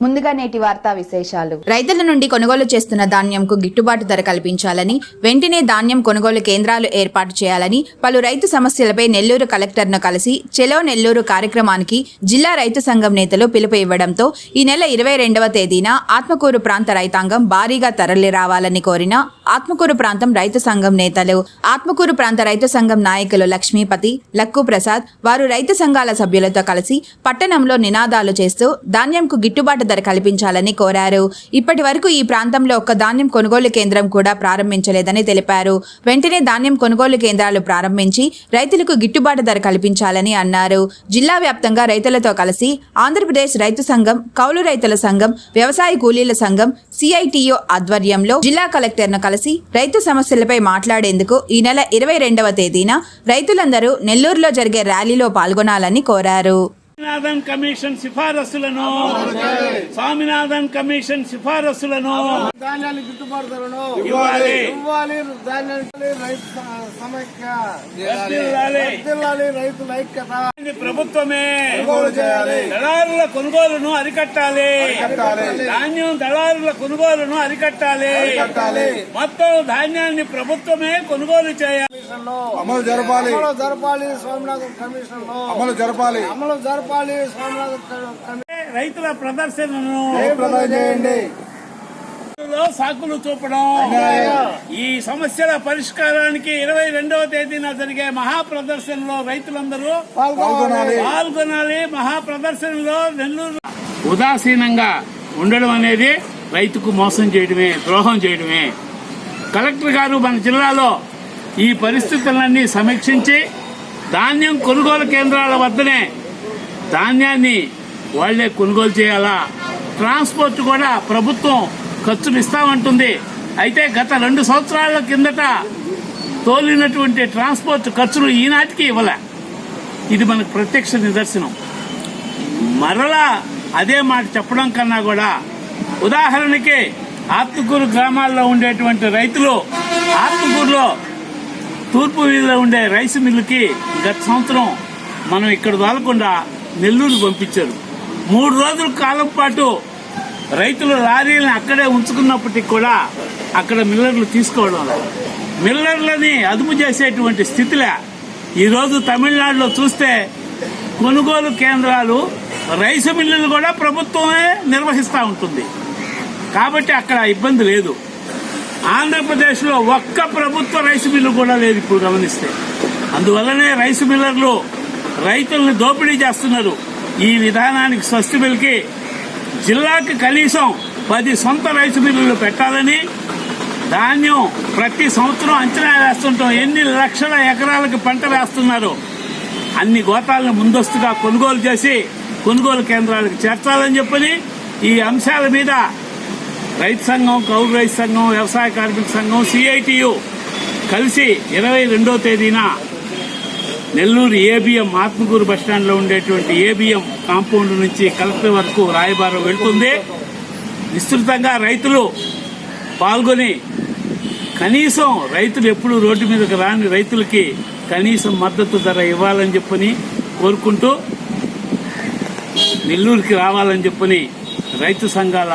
ముందుగా నేటి వార్తా విశేషాలు. రైతుల నుండి కొనుగోలు చేస్తున్న ధాన్యంకు గిట్టుబాటు ధర కల్పించాలని వెంటనే ధాన్యం కొనుగోలు కేంద్రాలు ఏర్పాటు చేయాలని పలు రైతు సమస్యలపై నెల్లూరు కలెక్టర్ను కలిసి చెలో నెల్లూరు కార్యక్రమానికి జిల్లా రైతు సంఘం నేతలు పిలుపు ఇవ్వడంతో ఈ నెల ఇరవై రెండవ తేదీన ఆత్మకూరు ప్రాంత రైతాంగం భారీగా తరలి రావాలని కోరిన ఆత్మకూరు ప్రాంతం రైతు సంఘం నేతలు ఆత్మకూరు ప్రాంత రైతు సంఘం నాయకులు లక్ష్మీపతి లక్కు ప్రసాద్ వారు రైతు సంఘాల సభ్యులతో కలిసి పట్టణంలో నినాదాలు చేస్తూ ధాన్యంకు గిట్టుబాటు ధర కల్పించాలని కోరారు. ఇప్పటి వరకు ఈ ప్రాంతంలో ఒక్క ధాన్యం కొనుగోలు కేంద్రం కూడా ప్రారంభించలేదని తెలిపారు. వెంటనే ధాన్యం కొనుగోలు కేంద్రాలు ప్రారంభించి రైతులకు గిట్టుబాటు ధర కల్పించాలని అన్నారు. జిల్లా వ్యాప్తంగా రైతులతో కలిసి ఆంధ్రప్రదేశ్ రైతు సంఘం కౌలు రైతుల సంఘం వ్యవసాయ కూలీల సంఘం సిఐటియు ఆధ్వర్యంలో జిల్లా కలెక్టర్ను కలిసి రైతు సమస్యలపై మాట్లాడేందుకు ఈ నెల ఇరవై రెండవ తేదీన రైతులందరూ నెల్లూరులో జరిగే ర్యాలీలో పాల్గొనాలని కోరారు. స్వామినాథన్ కమిషన్ సిఫారసులను. స్వామినాథన్ కమిషన్ సిఫారసులను. ధాన్యానికి గిట్టుబాటు ధరను ఇవ్వాలి. ఇవ్వాలి. ధాన్యానికి రైతు స- సమైక్య వర్ధిల్లాలి. వర్ధిల్లాలి రైతుల ఐక్యత. ఇది ప్రభుత్వమే. దళారుల కొనుగోలును అరికట్టాలి. ధాన్యం దళారుల కొనుగోలును అరికట్టాలి. అరికట్టాలి. మొత్తం ధాన్యాన్ని ప్రభుత్వమే కొనుగోలు చేయాలి. అమలు జరపాలి. అమలు జరపాలి స్వామినాథన్ అమలు జరపాలి. అమలు జరపాలి స్వామినాథన్ రైతుల ప్రదర్శనను జయప్రదం చేయండి. లో సాకులు చూపడం. ఈ సమస్యల పరిష్కారానికి ఇరవై రెండవ తేదీన జరిగే మహా ప్రదర్శనలో రైతులందరూ పాల్గొనాలి. పాల్గొనాలి. మహా ప్రదర్శనలో నెల్లూరు ఉదాసీనంగా ఉండడం అనేది రైతుకు మోసం చేయడమే ద్రోహం చేయడమే. కలెక్టర్ గారు మన జిల్లాలో ఈ పరిస్థితులన్నీ సమీక్షించి ధాన్యం కొనుగోలు కేంద్రాల వద్దనే ధాన్యాన్ని వాళ్ళే కొనుగోలు చేయాలా? ట్రాన్స్పోర్ట్ కూడా ప్రభుత్వం ఖర్చులు ఇస్తామంటుంది అయితే గత రెండు సంవత్సరాల కిందట తోలినటువంటి ట్రాన్స్పోర్ట్ ఖర్చులు ఈనాటికి ఇవ్వలే. ఇది మనకు ప్రత్యక్ష నిదర్శనం. మరలా అదే మాట చెప్పడం కన్నా కూడా ఉదాహరణకి ఆత్మకూరు గ్రామాల్లో ఉండేటువంటి రైతులు ఆత్మకూరులో తూర్పు వీధిలో ఉండే రైస్ మిల్లుకి గత సంవత్సరం మనం ఇక్కడ వాలకుండా నెల్లూరు పంపించారు. మూడు రోజుల కాలం పాటు రైతులు లారీలను అక్కడే ఉంచుకున్నప్పటికీ కూడా అక్కడ మిల్లర్లు తీసుకోవడం లేదు. మిల్లర్లని అదుపు చేసేటువంటి స్థితిలే ఈరోజు తమిళనాడులో చూస్తే కొనుగోలు కేంద్రాలు రైసు మిల్లులు కూడా ప్రభుత్వమే నిర్వహిస్తూ ఉంటుంది. కాబట్టి అక్కడ ఇబ్బంది లేదు. ఆంధ్రప్రదేశ్లో ఒక్క ప్రభుత్వ రైసు మిల్లు కూడా లేదు ఇప్పుడు గమనిస్తే. అందువల్లనే రైస్ మిల్లర్లు రైతుల్ని దోపిడీ చేస్తున్నారు. ఈ విధానానికి స్వస్తి పిలికి జిల్లాకి కనీసం పది సొంత రైసు మిల్లులు పెట్టాలని ధాన్యం ప్రతి సంవత్సరం అంచనా వేస్తుంటాం. ఎన్ని లక్షల ఎకరాలకు పంట వేస్తున్నారు? అన్ని గోతాలను ముందస్తుగా కొనుగోలు చేసి కొనుగోలు కేంద్రాలకు చేర్చాలని చెప్పని ఈ అంశాల మీద రైతు సంఘం కౌలు రైతు సంఘం వ్యవసాయ కార్మిక సంఘం సిఐటియు కలిసి ఇరవై రెండో తేదీన నెల్లూరు ఏబిఎం ఆత్మకూరు బస్టాండ్లో ఉండేటువంటి ఏబిఎం కాంపౌండ్ నుంచి కలెక్టర్ వరకు రాయబారం వెళ్తుంది. విస్తృతంగా రైతులు పాల్గొని కనీసం రైతులు ఎప్పుడు రోడ్డు మీదకి రాని రైతులకి కనీసం మద్దతు ధర ఇవ్వాలని చెప్పని కోరుకుంటూ నెల్లూరుకి రావాలని చెప్పని రైతు సంఘాల